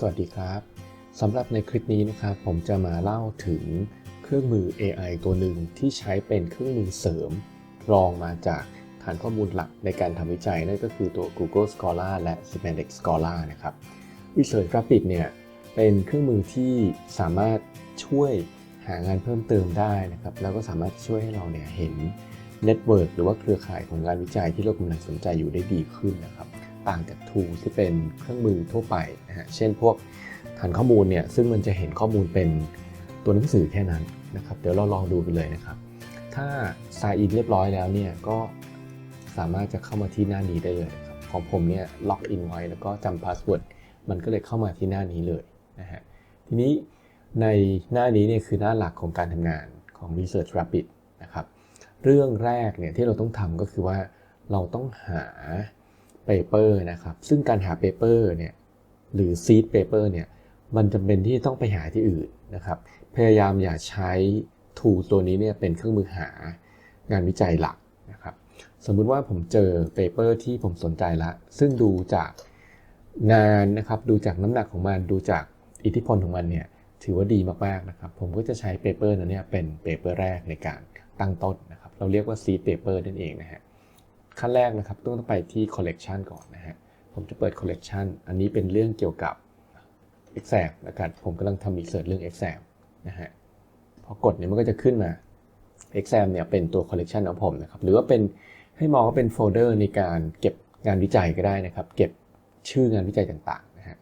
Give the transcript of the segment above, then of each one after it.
สวัสดีครับสำหรับในคลิปนี้นะครับผมจะมาเล่าถึงเครื่องมือ AI ตัวหนึ่งที่ใช้เป็นเครื่องมือเสริม รองมาจากฐานข้อมูลหลักในการทำวิจัยนั่นก็คือตัว Google Scholar และ Semantic Scholar นะครับ Research Rapid เนี่ยเป็นเครื่องมือที่สามารถช่วยหางานเพิ่มเติมได้นะครับ แล้วก็สามารถช่วยให้เราเนี่ยเห็นเน็ตเวิร์กหรือว่าเครือข่ายของงานวิจัยที่เรากำลังสนใจอยู่ได้ดีขึ้นนะครับ ต่างจาก tool ที่เป็นเครื่องมือทั่วไปนะฮะเช่นพวกฐานข้อมูลเนี่ยซึ่งมันจะเห็นข้อมูลเป็นตัวหนังสือแค่นั้นนะครับเดี๋ยวเราลองดูกันเลยนะครับ ถ้า sign in เรียบร้อยแล้วเนี่ยก็สามารถจะเข้ามาที่หน้านี้ได้เลยครับของผมเนี่ยล็อกอินไว้แล้วก็จำพาสเวิร์ดมันก็เลยเข้ามาที่หน้านี้เลยนะฮะทีนี้ในหน้านี้เนี่ยคือหน้าหลักของการทำงานของ Research Rapid นะครับเรื่องแรกเนี่ยที่เราต้องทำก็คือว่าเราต้องหา paper นะครับ ซึ่งการหา paper เนี่ยหรือ seed paper เนี่ยมันจำเป็นที่ต้องไปหาที่อื่นนะครับ พยายามอย่าใช้ tool ตัวนี้เนี่ยเป็นเครื่องมือหางานวิจัยหลักนะครับ สมมุติว่าผมเจอ paper ที่ผมสนใจละซึ่งดูจากงานนะครับดูจากน้ำหนักของมันดูจากอิทธิพลของมันเนี่ยถือว่าดีมากๆนะครับ ผมก็จะใช้ paper นั้นเนี่ยเป็น paper แรกในการตั้งต้นนะครับ เราเรียกว่า seed paper นั่นเองนะฮะ ขั้นแรกนะครับต้องไปที่ collection ก่อนนะฮะ ผมจะเปิด collection อันนี้เป็นเรื่องเกี่ยวกับ exam นะครับผมกำลังทำ research เรื่อง exam นะฮะ พอกดเนี่ยมันก็จะขึ้นมา exam เนี่ยเป็นตัว collection ของผมนะครับ หรือว่าเป็นให้มองว่าเป็นโฟลเดอร์ในการเก็บงานวิจัยก็ได้นะครับ เก็บชื่องานวิจัยต่างๆนะฮะ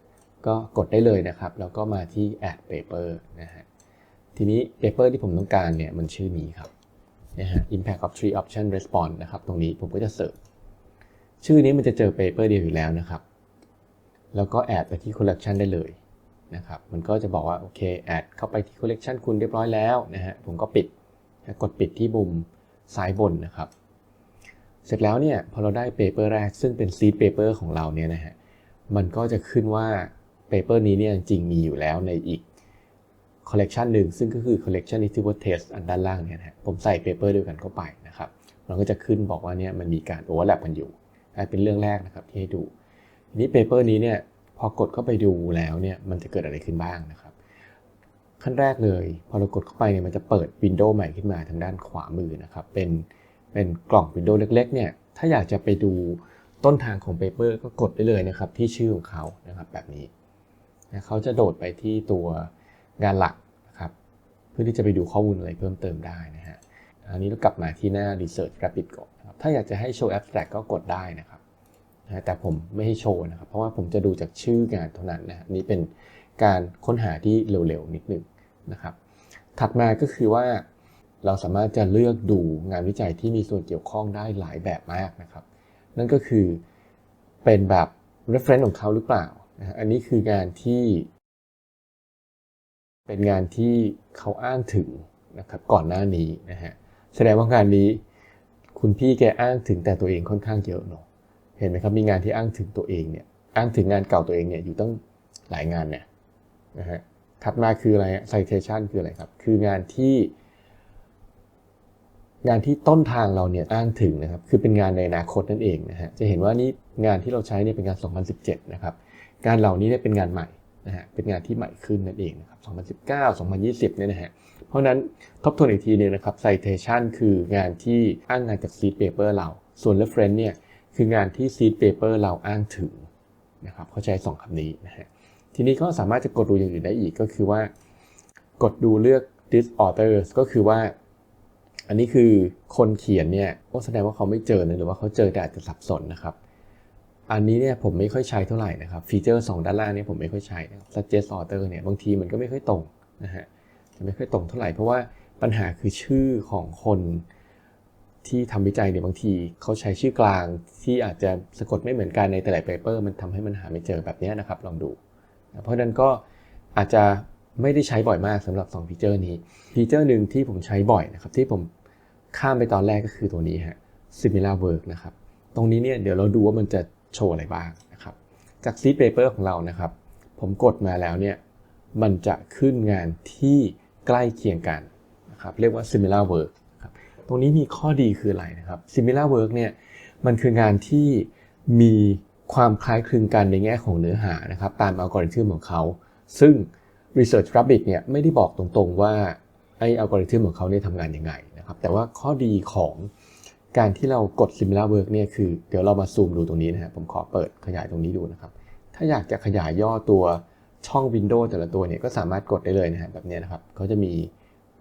ก็กดได้เลยนะครับ แล้วก็มาที่ add paper นะฮะ ทีนี้ paper ที่ผมต้องการเนี่ยมันชื่อนี้ครับ นะฮะ impact of tree option response นะครับ ตรงนี้ผมก็จะเสิร์ชชื่อนี้มันจะเจอ paper เดียวอยู่แล้วนะครับ แล้วก็แอดไปที่ collection ได้เลยนะครับ มันก็จะบอกว่า โอเค แอดเข้าไปที่ collection คุณเรียบร้อยแล้วนะฮะ ผมก็ปิด กดปิดที่มุมซ้ายบนนะครับ เสร็จแล้วเนี่ยพอเราได้ paper แรก ซึ่งเป็น seed paper ของเราเนี่ยนะฮะ มันก็จะขึ้นว่า paper นี้เนี่ยจริงมีอยู่แล้วในอีก collection หนึ่งซึ่งก็คือ collection ที่ชื่อว่า test อันด้านล่างเนี่ยนะผมใส่ paper เดียกันเข้าไปนะครับมันก็จะขึ้นบอกว่าเนี่ยมันมีการ overlap กันอยู่เป็นเรื่องแรกนะครับที่ให้ดูทีนี้ paper นี้เนี่ยพอกดเข้าไปดูแล้วเนี่ยมันจะเกิดอะไรขึ้นบ้างนะครับ ขั้นแรกเลย พอเรากดเข้าไปเนี่ยมันจะเปิดวินโดว์ใหม่ขึ้นมาทางด้านขวามือนะครับเป็นเป็นกล่องวินโดว์เล็กๆเนี่ยถ้าอยากจะไปดูต้นทางของ paper ก็กดได้เลยนะครับที่ชื่อของเขานะครับแบบนี้เขาจะโดดไปที่ตัว งานหลักนะครับเพื่อที่จะไปดูข้อมูลอะไรเพิ่มเติมได้นะฮะอันนี้เรากลับมาที่หน้า Research Rapid ก่อนครับถ้าอยากจะให้โชว์ Abstract ก็กดได้นะครับแต่ผมไม่ให้โชว์นะครับเพราะว่าผมจะดูจากชื่องานเท่านั้นนะนี่เป็นการค้นหาที่เร็วๆนิดนึงนะครับถัดมาก็คือว่าเราสามารถจะเลือกดูงานวิจัยที่มีส่วนเกี่ยวข้องได้หลายแบบมากนะครับ นั่นก็คือเป็นแบบ reference ของเขาหรือเปล่านะอันนี้คืองานที่ เป็นงานที่เขาอ้างถึงนะครับก่อนหน้านี้นะฮะแสดงว่างานนี้คุณพี่แกอ้างถึงแต่ตัวเองค่อนข้างเยอะเนาะเห็นไหมครับมีงานที่อ้างถึงตัวเองเนี่ยอ้างถึงงานเก่าตัวเองเนี่ยอยู่ตั้งหลายงานเนี่ยนะฮะถัดมาคืออะไร citation คืออะไรครับ คืองานที่ งานที่ต้นทางเราเนี่ยอ้างถึงนะครับ คือเป็นงานในอนาคตนั่นเองนะฮะ จะเห็นว่านี่งานที่เราใช้เนี่ยเป็นงาน 2017 นะครับ งานเหล่านี้เนี่ยเป็นงานใหม่ นะฮะเป็นงานที่ใหม่ขึ้นนั่นเองนะครับ 2019 2020 เนี่ยนะฮะ เพราะนั้นทบทวนอีกทีนึงนะครับ citation คืองานที่อ้างงานจาก seed paper เรา ส่วน reference เนี่ยคืองานที่ seed paper เราอ้างถึงนะครับเขาใช้สองคำนี้นะฮะ ทีนี้ก็สามารถจะกดดูอย่างอื่นได้อีกก็คือว่า กดดูเลือก this authors ก็คือว่า อันนี้คือคนเขียนเนี่ยก็แสดงว่าเขาไม่เจอนะหรือว่าเขาเจอแต่อาจจะสับสนนะครับ อันนี้เนี่ยผมไม่ค่อยใช้เท่าไหร่นะครับฟีเจอร์ 2 ด้านล่างเนี่ยผมไม่ค่อยใช้นะ suggest author เนี่ยบางทีมันก็ไม่ค่อยตรงนะฮะจะไม่ค่อยตรงเท่าไหร่เพราะว่าปัญหาคือชื่อของคนที่ทำวิจัยเนี่ยบางทีเขาใช้ชื่อกลางที่อาจจะสะกดไม่เหมือนกันในแต่ละเปเปอร์มันทำให้มันหาไม่เจอแบบนี้นะครับลองดู เพราะฉะนั้นก็อาจจะไม่ได้ใช้บ่อยมากสำหรับ2ฟีเจอร์นี้ฟีเจอร์หนึ่งที่ผมใช้บ่อยนะครับที่ผมข้ามไปตอนแรกก็คือตัวนี้ฮะ similar work นะครับตรงนี้เนี่ยเดี๋ยวเราดูว่ามันจะ โชว์อะไรบ้างนะครับ จาก seed paper ของเรานะครับ ผมกดมาแล้วเนี่ยมันจะขึ้นงานที่ใกล้เคียงกันนะครับเรียกว่า similar work ครับตรงนี้มีข้อดีคืออะไรนะครับ similar work เนี่ยมันคืองานที่มีความคล้ายคลึงกันในแง่ของเนื้อหานะครับตามอัลกอริทึมของเขา ซึ่ง Research Rabbit เนี่ยไม่ได้บอกตรงๆว่าไออัลกอริทึมของเขาเนี่ยทำงานยังไงนะครับแต่ว่าข้อดีของ การที่เรากด Similar Work เนี่ยคือเดี๋ยวเรามาซูมดูตรงนี้นะครับผมขอเปิดขยายตรงนี้ดูนะครับ ถ้าอยากจะขยายย่อตัวช่อง Windows แต่ละตัวเนี่ยก็สามารถกดได้เลยนะฮะแบบนี้นะครับเขาจะมี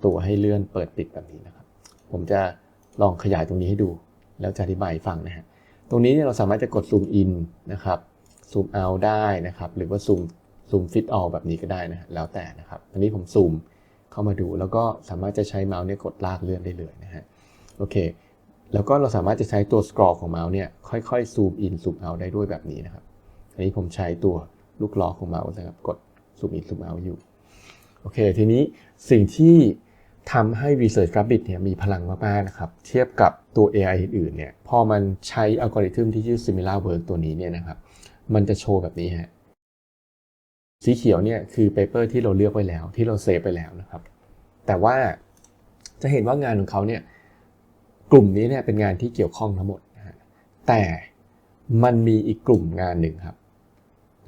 ตัวให้เลื่อนเปิดปิดแบบนี้นะครับ ผมจะลองขยายตรงนี้ให้ดู แล้วจะอธิบายฟังนะฮะตรงนี้เนี่ยเราสามารถจะกดซูมอินนะครับซูมเอาได้นะครับ หรือว่าซูมซูมฟิตออลแบบนี้ก็ได้นะแล้วแต่นะครับตอนนี้ผมซูมเข้ามาดูแล้วก็สามารถจะใช้เมาส์เนี่ยกดลากเลื่อนได้เลยนะฮะโอเค แล้วก็เราสามารถจะใช้ตัวสครอลของเมาส์เนี่ยค่อยๆซูมอินซูมเอาได้ด้วยแบบนี้นะครับ อันนี้ผมใช้ตัวลูกล้อของเมาส์นะครับกดซูมอินซูมเอาอยู่โอเคทีนี้สิ่งที่ทำให้ Research Rabbit เนี่ยมีพลังมากๆนะครับ เทียบกับตัว AI อื่นๆเนี่ยพอมันใช้อัลกอริทึมที่ชื่อ Similar Work ตัวนี้เนี่ยนะครับ มันจะโชว์แบบนี้ฮะสีเขียวเนี่ยคือเปเปอร์ที่เราเลือกไว้แล้วที่เราเซฟไปแล้วนะครับ แต่ว่าจะเห็นว่างานของเขาเนี่ย กลุ่มนี้เนี่ยเป็นงานที่เกี่ยวข้องทั้งหมดนะฮะแต่มันมีอีกกลุ่มงานหนึ่งครับ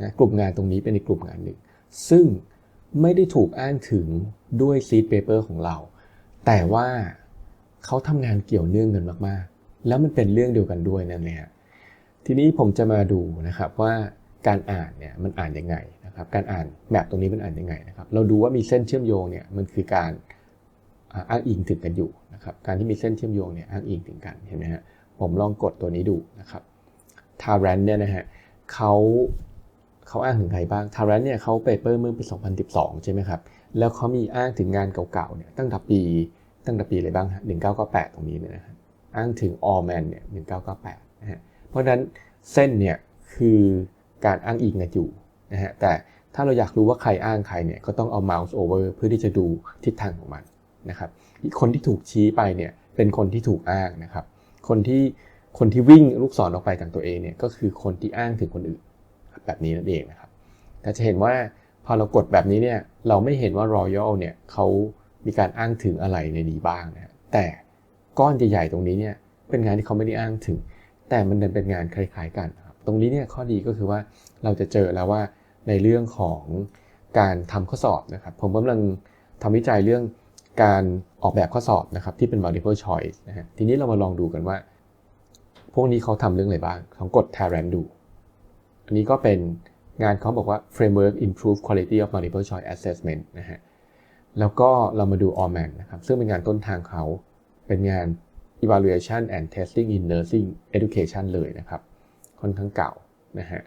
นะกลุ่มงานตรงนี้เป็นอีกกลุ่มงานหนึ่ง ซึ่งไม่ได้ถูกอ้างถึงด้วยซีดเปเปอร์ของเรา แต่ว่าเขาทำงานเกี่ยวเนื่องกันมากๆ แล้วมันเป็นเรื่องเดียวกันด้วยนั่นแหละทีนี้ผมจะมาดูนะครับว่าการอ่านเนี่ยมันอ่านยังไงนะครับ การอ่านแบบตรงนี้มันอ่านยังไงนะครับ เราดูว่ามีเส้นเชื่อมโยงเนี่ยมันคือการ อ้างอิงถึงกันอยู่นะครับการที่มีเส้นเชื่อมโยงเนี่ยอ้างอิงถึงกันเห็นไหมฮะผมลองกดตัวนี้ดูนะครับทารันเนี่ยนะฮะเขาเขาอ้างถึงใครบ้างทารันเนี่ยเขาเปเปอร์เมื่อปี 2012 ใช่ไหมครับ แล้วเขามีอ้างถึงงานเก่าๆเนี่ยตั้งแต่ปีตั้งแต่ปีอะไรบ้างฮะ1998 ตรงนี้เนี่ยนะฮะอ้างถึง All Man เนี่ย1998นะฮะเพราะฉะนั้นเส้นเนี่ยคือการอ้างอิงกันอยู่นะฮะแต่ถ้าเราอยากรู้ว่าใครอ้างใครเนี่ยก็ต้องเอาเมาส์โอเวอร์เพื่อที่จะดูทิศทางของมัน นะครับคนที่ถูกชี้ไปเนี่ยเป็นคนที่ถูกอ้างนะครับ คนที่คนที่วิ่งลูกศรออกไปจากตัวเองเนี่ยก็คือคนที่อ้างถึงคนอื่น แบบนี้นั่นเองนะครับแต่จะเห็นว่าพอเรากดแบบนี้เนี่ยเราไม่เห็นว่า Royal เนี่ยเขามีการอ้างถึงอะไรในนี้บ้างนะแต่ก้อนใหญ่ๆตรงนี้เนี่ยเป็นงานที่เขาไม่ได้อ้างถึง แต่มันเป็นงานคล้ายๆกันครับตรงนี้เนี่ยข้อดีก็คือว่าเราจะเจอแล้วว่าในเรื่องของการทำข้อสอบนะครับ ผมกำลังทำวิจัยเรื่อง การออกแบบข้อสอบนะครับที่เป็น multiple choice นะฮะทีนี้เรามาลองดูกันว่า พวกนี้เขาทำเรื่องอะไรบ้างลองกด Terran ดู อันนี้ก็เป็นงานเขาบอกว่า framework improve quality of multiple choice assessment นะฮะแล้วก็เรามาดู Allman นะครับซึ่งเป็นงานต้นทางเขาเป็นงาน evaluation and testing in nursing education เลยนะครับ ค่อนข้างเก่านะฮะ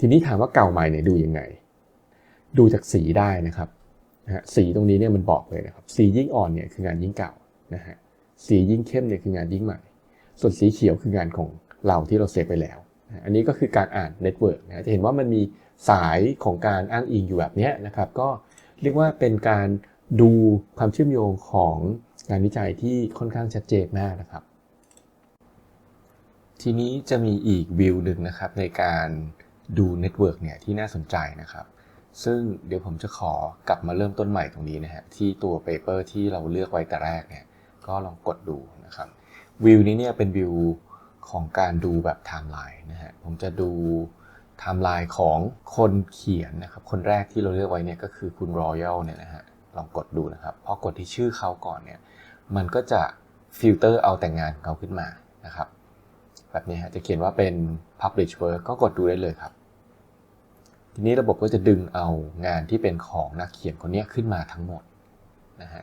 ทีนี้ถามว่าเก่าใหม่เนี่ยดูยังไง ดูจากสีได้นะครับ นะฮะสีตรงนี้เนี่ยมันบอกเลยนะครับสียิ่งอ่อนเนี่ยคืองานยิ่งเก่านะฮะสียิ่งเข้มเนี่ยคืองานยิ่งใหม่ ส่วนสีเขียวคืองานของเราที่เราเซฟไปแล้วนะอันนี้ก็คือการอ่านเน็ตเวิร์กนะจะเห็นว่ามันมีสายของการอ้างอิงอยู่แบบนี้นะครับ ก็เรียกว่าเป็นการดูความเชื่อมโยงของงานวิจัยที่ค่อนข้างชัดเจนมากนะครับ ทีนี้จะมีอีกวิวหนึ่งนะครับในการดูเน็ตเวิร์กเนี่ยที่น่าสนใจนะครับ ซึ่งเดี๋ยวผมจะขอกลับมาเริ่มต้นใหม่ตรงนี้นะฮะที่ตัวเปเปอร์ที่เราเลือกไว้แต่แรกเนี่ยก็ลองกดดูนะครับวิวนี้เนี่ยเป็นวิวของการดูแบบไทม์ไลน์นะฮะผมจะดูไทม์ไลน์ของคนเขียนนะครับคนแรกที่เราเลือกไว้เนี่ยก็คือคุณรอยัลเนี่ยนะฮะลองกดดูนะครับพอกดที่ชื่อเขาก่อนเนี่ยมันก็จะฟิลเตอร์เอาแต่งงานของเขาขึ้นมานะครับแบบนี้ฮะจะเขียนว่าเป็น publish work ก็กดดูได้เลยครับ ทีนี้ระบบก็จะดึงเอางานที่เป็นของนักเขียนคนนี้ขึ้นมาทั้งหมดนะฮะ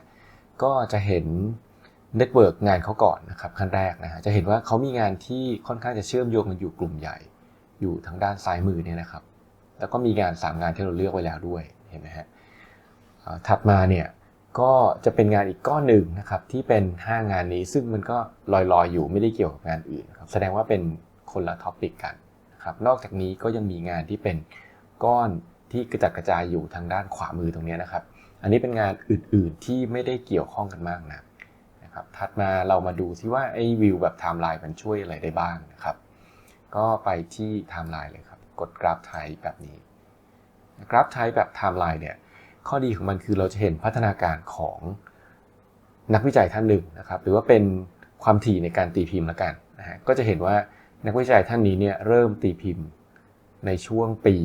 ก็จะเห็นเน็ตเวิร์กงานเขาก่อนนะครับขั้นแรกนะฮะจะเห็นว่าเขามีงานที่ค่อนข้างจะเชื่อมโยงกันอยู่กลุ่มใหญ่ อยู่ทางด้านซ้ายมือเนี่ยนะครับ แล้วก็มีงาน 3 งานที่เราเลือกไว้แล้วด้วยเห็นไหมฮะถัดมาเนี่ยก็จะเป็นงานอีกก้อนหนึ่งนะครับที่เป็น 5 งานนี้ซึ่งมันก็ลอยๆอยู่ไม่ได้เกี่ยวกับงานอื่นครับแสดงว่าเป็นคนละท็อปิกกันนะครับนอกจากนี้ก็ยังมีงานที่เป็น ก้อนที่กระจัดกระจายอยู่ทางด้านขวามือตรงนี้นะครับ อันนี้เป็นงานอื่นๆที่ไม่ได้เกี่ยวข้องกันมากนะนะครับ ถัดมาเรามาดูที่ว่าไอ้วิวแบบไทม์ไลน์มันช่วยอะไรได้บ้างนะครับ ก็ไปที่ไทม์ไลน์เลยครับ กดกราฟไทป์แบบนี้ กราฟไทป์แบบไทม์ไลน์เนี่ย ข้อดีของมันคือเราจะเห็นพัฒนาการของนักวิจัยท่านหนึ่งนะครับ หรือว่าเป็นความถี่ในการตีพิมพ์ละกันนะฮะ ก็จะเห็นว่านักวิจัยท่านนี้เนี่ยเริ่มตีพิมพ์ในช่วงปี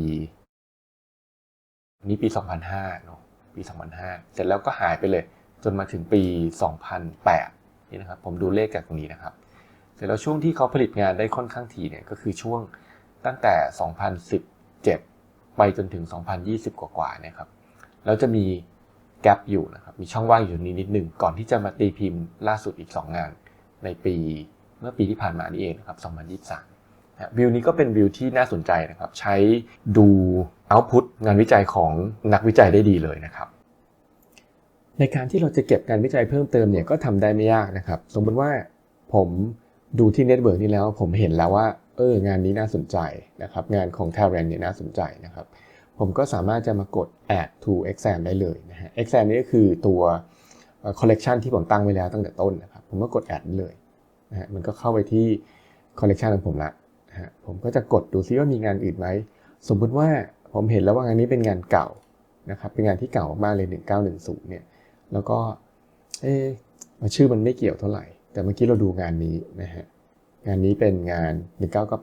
นี้ปี 2005เนาะปี 2005 เสร็จแล้วก็หายไปเลย จนมาถึงปี 2008 นี่นะครับผมดูเลขจากตรงนี้นะครับ เสร็จแล้วช่วงที่เขาผลิตงานได้ค่อนข้างถี่เนี่ยก็คือช่วงตั้งแต่ 2017 ไปจนถึง 2020 กว่าๆนี่ยครับแล้วจะมีแกลบอยู่นะครับมีช่องว่างอยู่นี้นิดหนึ่งก่อนที่จะมาตีพิมพ์ล่าสุดอีก 2 งาน ในปีเมื่อปีที่ผ่านมานี่เองนะครับ 2023 วิวนี้ก็เป็นวิวที่น่าสนใจนะครับ ใช้ดูเอาต์พุตงานวิจัยของนักวิจัยได้ดีเลยนะครับในการที่เราจะเก็บงานวิจัยเพิ่มเติมเนี่ยก็ทำได้ไม่ยากนะครับ สมมติว่าผมดูที่เน็ตเวิร์กนี้แล้วผมเห็นแล้วว่าเอองานนี้น่าสนใจนะครับ งานของ t a l e n t เนี่ยน่าสนใจนะครับ ผมก็สามารถจะมากด add to exam ได้เลยนะฮะ exam นี่ก็คือตัว collection ที่ผมตั้งไว้แล้วตั้งแต่ต้นนะครับ ผมก็กด add เลยนะฮะมันก็เข้าไปที่ collection ของผมละ ฮะผมก็จะกดดูซิว่ามีงานอื่นไหมสมมุติว่าผมเห็นแล้วว่างานนี้เป็นงานเก่านะครับเป็นงานที่เก่ามากเลย 1910เนี่ยแล้วก็เอ๊ชื่อมันไม่เกี่ยวเท่าไหร่ แต่เมื่อกี้เราดูงานนี้นะฮะงานนี้เป็นงาน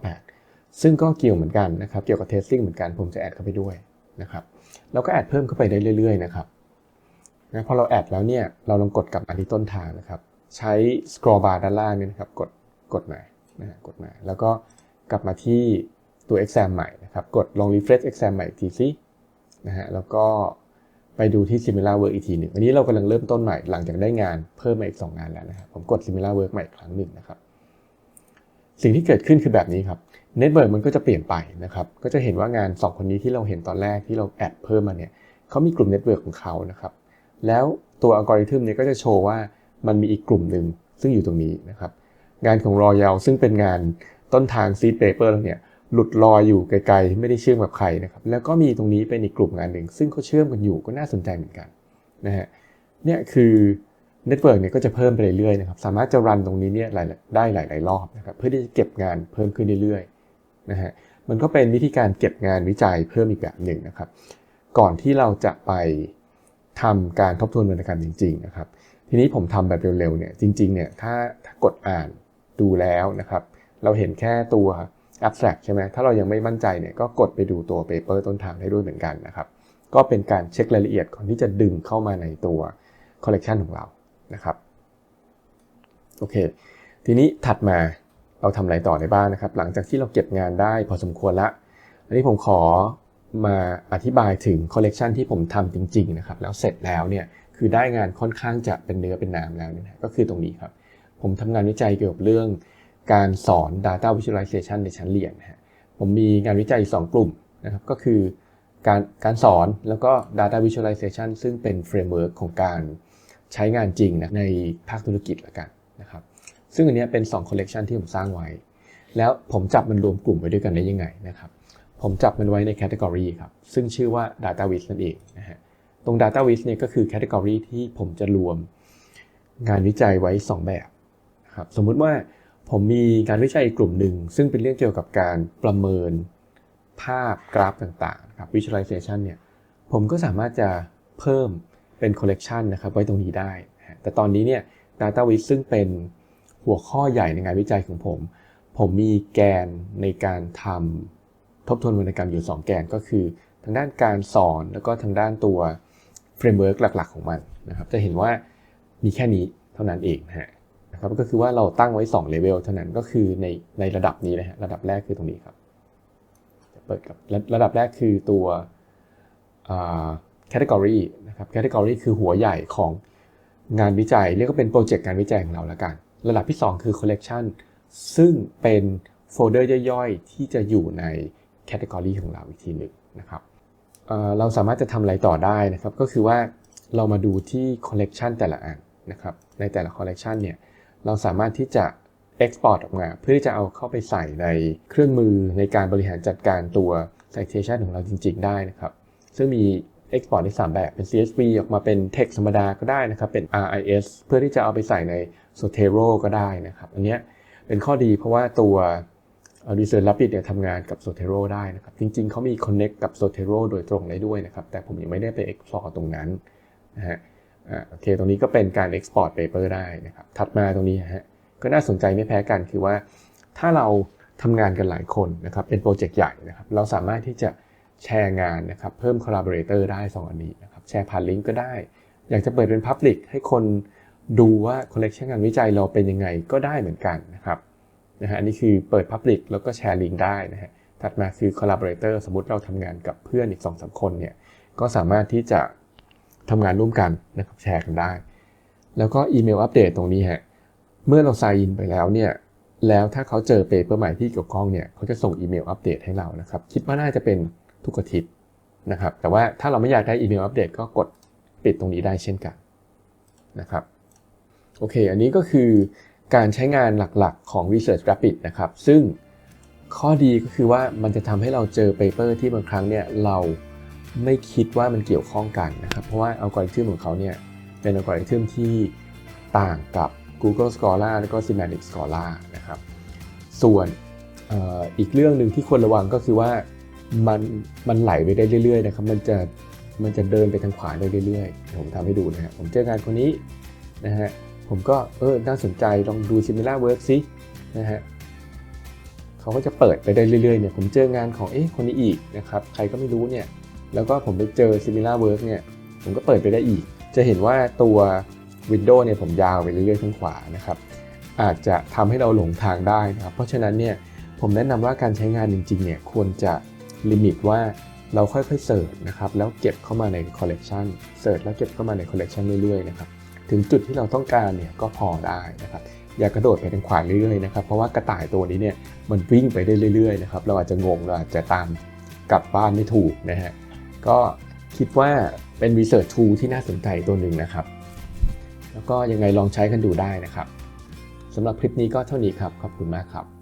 1998 ซึ่งก็เกี่ยวเหมือนกันนะครับเกี่ยวกับเทสติ้งเหมือนกันผมจะแอดเข้าไปด้วยนะครับเราก็แอดเพิ่มเข้าไปได้เรื่อยๆนะครับนะพอเราแอดแล้วเนี่ยเราลองกดกลับมาที่ต้นทางนะครับ ใช้ scroll bar ด้านล่างนี่นะครับกดกดมานะกดมา แล้วก็ กลับมาที่ตัว exam ใหม่นะครับกดลอง refresh exam ใหม่อีกทีซินะฮะแล้วก็ไปดูที่ similar work อีกทีหนึ่งอันนี้เรากำลังเริ่มต้นใหม่หลังจากได้งานเพิ่มมาอีก 2 งานแล้วนะครับผมกด similar work ใหม่อีกครั้งหนึ่งนะครับสิ่งที่เกิดขึ้นคือแบบนี้ครับเน็ตเวิร์กมันก็จะเปลี่ยนไปนะครับก็จะเห็นว่างาน 2 คนนี้ที่เราเห็นตอนแรกที่เราแอดเพิ่มมาเนี่ยเขามีกลุ่มเน็ตเวิร์กของเขานะครับแล้วตัวอัลกอริทึมเนี่ยก็จะโชว์ว่ามันมีอีกกลุ่มหนึ่งซึ่งอยู่ตรงนี้นะครับงานของรอยาวซึ่งเป็นงาน ต้นทางซีดเปเปอร์เนี่ยหลุดลอยอยู่ไกลๆ ไม่ได้เชื่อมกับใครนะครับ แล้วก็มีตรงนี้เป็นอีกกลุ่มงานหนึ่ง ซึ่งเขาเชื่อมกันอยู่ก็น่าสนใจเหมือนกันนะฮะเนี่ยคือเน็ตเวิร์กเนี่ยก็จะเพิ่มไปเรื่อยๆนะครับ สามารถจะรันตรงนี้เนี่ยได้หลาย ๆ รอบนะครับเพื่อที่จะเก็บงานเพิ่มขึ้นเรื่อยๆนะฮะมันก็เป็นวิธีการเก็บงานวิจัยเพิ่มอีกแบบหนึ่งนะครับ ก่อนที่เราจะไปทำการทบทวนวรรณกรรมจริง ๆ นะครับ ทีนี้ผมทำแบบเร็วๆเนี่ยจริงๆเนี่ยถ้าถ้ากดอ่านดูแล้วนะครับ เราเห็นแค่ตัว abstract ใช่ไหมถ้าเรายังไม่มั่นใจเนี่ยก็กดไปดูตัว paper ต้นทางได้ด้วยเหมือนกันนะครับ ก็เป็นการเช็ครายละเอียดก่อนที่จะดึงเข้ามาในตัว collection ของเรานะครับโอเค ทีนี้ถัดมาเราทำอะไรต่อได้บ้างนะครับ หลังจากที่เราเก็บงานได้พอสมควรละอันนี้ผมขอมาอธิบายถึงคอลเลกชันที่ผมทำจริง ๆ นะครับ แล้วเสร็จแล้วเนี่ยคือได้งานค่อนข้างจะเป็นเนื้อเป็นน้ำแล้วเนี่ยก็คือตรงนี้ครับ ผมทำงานวิจัยเกี่ยวกับเรื่อง การสอน Data Visualization ในชั้นเรียนนะฮะผมมีงานวิจัย 2 กลุ่มนะครับก็คือการการสอนแล้วก็ Data Visualization ซึ่งเป็นเฟรมเวิร์กของการใช้งานจริงนะในภาคธุรกิจละกันนะครับซึ่งอันนี้เป็น2 collection ที่ผมสร้างไว้ แล้วผมจับมันรวมกลุ่มไว้ด้วยกันได้ยังไงนะครับผมจับมันไว้ใน category ครับซึ่งชื่อว่า Data Viz นั่นเองนะฮะตรง Data Viz เนี่ยก็คือ category ที่ผมจะรวมงานวิจัยไว้ 2 แบบครับสมมุติว่า ผมมีการวิจัยกลุ่มหนึ่ง ซึ่งเป็นเรื่องเกี่ยวกับการประเมินภาพกราฟต่างๆครับ visualization เนี่ยผมก็สามารถจะเพิ่มเป็น collection นะครับไว้ตรงนี้ได้ แต่ตอนนี้เนี่ย Data Viz ซึ่งเป็นหัวข้อใหญ่ในงานวิจัยของผม ผมมีแกนในการทำทบทวนวรรณกรรมอยู่ 2 แกนก็คือ ทางด้านการสอนแล้วก็ทางด้านตัวเฟรมเวิร์กหลักๆ ของมันนะครับ จะเห็นว่ามีแค่นี้เท่านั้นเองนะฮะ นะครับก็คือว่าเราตั้งไว้2เลเวลเท่านั้นก็คือในในระดับนี้นะฮะระดับแรกคือตรงนี้ครับจะเปิดกับระระดับแรกคือตัว category นะครับ category คือหัวใหญ่ของงานวิจัย เรียกว่าเป็นโปรเจกต์งานวิจัยของเราล้วกัน ระดับที่ 2 คือ collection ซึ่งเป็นโฟลเดอร์ย่อยๆ ที่จะอยู่ใน category ของเราอีกทีหนึ่งนะครับเราสามารถจะทำอะไรต่อได้นะครับ ก็คือว่าเรามาดูที่ collection แต่ละอันนะครับ ในแต่ละ collection เนี่ย เราสามารถที่จะ export ออกมา เพื่อที่จะเอาเข้าไปใส่ในเครื่องมือในการบริหารจัดการตัว citation ของเราจริง ๆ ได้นะครับ ซึ่งมี export ใน3แบบ เป็น CSV ออกมาเป็น text ธรรมดาก็ได้นะครับ เป็น RIS เพื่อที่จะเอาไปใส่ใน Zotero ก็ได้นะครับ อันนี้เป็นข้อดีเพราะว่าตัว Research Rapid เนี่ยทำงานกับ Zotero ได้นะครับ จริง ๆ เขามี connect กับ Zotero โดยตรงได้ด้วยนะครับ แต่ผมยังไม่ได้ไป export ตรงนั้นนะฮะ โอเคตรงนี้ก็เป็นการ export paper ได้นะครับถัดมาตรงนี้ฮะก็น่าสนใจไม่แพ้กันคือว่าถ้าเราทำงานกันหลายคนนะครับเป็นโปรเจกต์ใหญ่นะครับเราสามารถที่จะแชร์งานนะครับเพิ่ม collaborator ได้ 2 อันนี้นะครับแชร์ผ่านลิงก์ก็ได้ อยากจะเปิดเป็น Public ให้คนดูว่า collection งานวิจัยเราเป็นยังไงก็ได้เหมือนกันนะครับนะฮะอันนี้คือเปิด Public แล้วก็แชร์ลิงก์ได้นะฮะถัดมาคือ collaborator สมมติเราทำงานกับเพื่อนอีก2อสคนเนี่ยก็สามารถที่จะ ทำงานร่วมกันนะครับแชร์กันได้ แล้วก็อีเมลอัปเดตตรงนี้ฮะเมื่อเรา sign in ไปแล้วเนี่ยแล้วถ้าเขาเจอเปเปอร์ใหม่ที่เกี่ยวข้องเนี่ยเขาจะส่งอีเมลอัปเดตให้เรานะครับ คิดว่าน่าจะเป็นทุกอาทิตย์นะครับ แต่ว่าถ้าเราไม่อยากได้อีเมลอัปเดตก็กดปิดตรงนี้ได้เช่นกันนะครับโอเค อันนี้ก็คือการใช้งานหลักๆของ Research Rapid นะครับ ซึ่งข้อดีก็คือว่ามันจะทำให้เราเจอเปเปอร์ที่บางครั้งเนี่ยเรา ไม่คิดว่ามันเกี่ยวข้องกันนะครับ เพราะว่าอัลกอริทึมของเขาเนี่ยเป็นอัลกอริทึมที่ต่างกับ Google Scholar แล้วก็ Semantic Scholar นะครับ ส่วนอ,อีกเรื่องหนึ่งที่ควรระวังก็คือว่ามันมันไหลไปได้เรื่อยๆนะครับมันจะมันจะเดินไปทางขวาได้เรื่อยๆเดี๋ยวผมทำให้ดูนะฮะผมเจองานคนนี้นะฮะผมก็เออน่าสนใจลองดู Similar Work ซินะฮะเขาก็จะเปิดไปได้เรื่อยๆเนี่ยผมเจองานของเอ๊ะคนนี้อีกนะครับใครก็ไม่รู้เนี่ย แล้วก็ผมไปเจอ Similar Work เนี่ย ผมก็เปิดไปได้อีก จะเห็นว่าตัว window เนี่ยผมยาวไปเรื่อยๆข้างขวานะครับ อาจจะทำให้เราหลงทางได้นะครับ เพราะฉะนั้นเนี่ยผมแนะนำว่าการใช้งานจริงๆเนี่ยควรจะลิมิตว่าเราค่อยๆเสิร์ชนะครับ แล้วเก็บเข้ามาในคอลเลกชันเสิร์ชแล้วเก็บเข้ามาในคอลเลกชันเรื่อยๆนะครับ ถึงจุดที่เราต้องการเนี่ยก็พอได้นะครับ อย่ากระโดดไปทางขวาเรื่อยๆนะครับ เพราะว่ากระต่ายตัวนี้เนี่ยมันวิ่งไปได้เรื่อยๆนะครับ เราอาจจะงง เราอาจจะตามกลับบ้านไม่ถูกนะฮะ ก็คิดว่าเป็น Research Tool ที่น่าสนใจตัวหนึ่งนะครับ แล้วก็ยังไงลองใช้กันดูได้นะครับสำหรับคลิปนี้ก็เท่านี้ครับ ขอบคุณมากครับ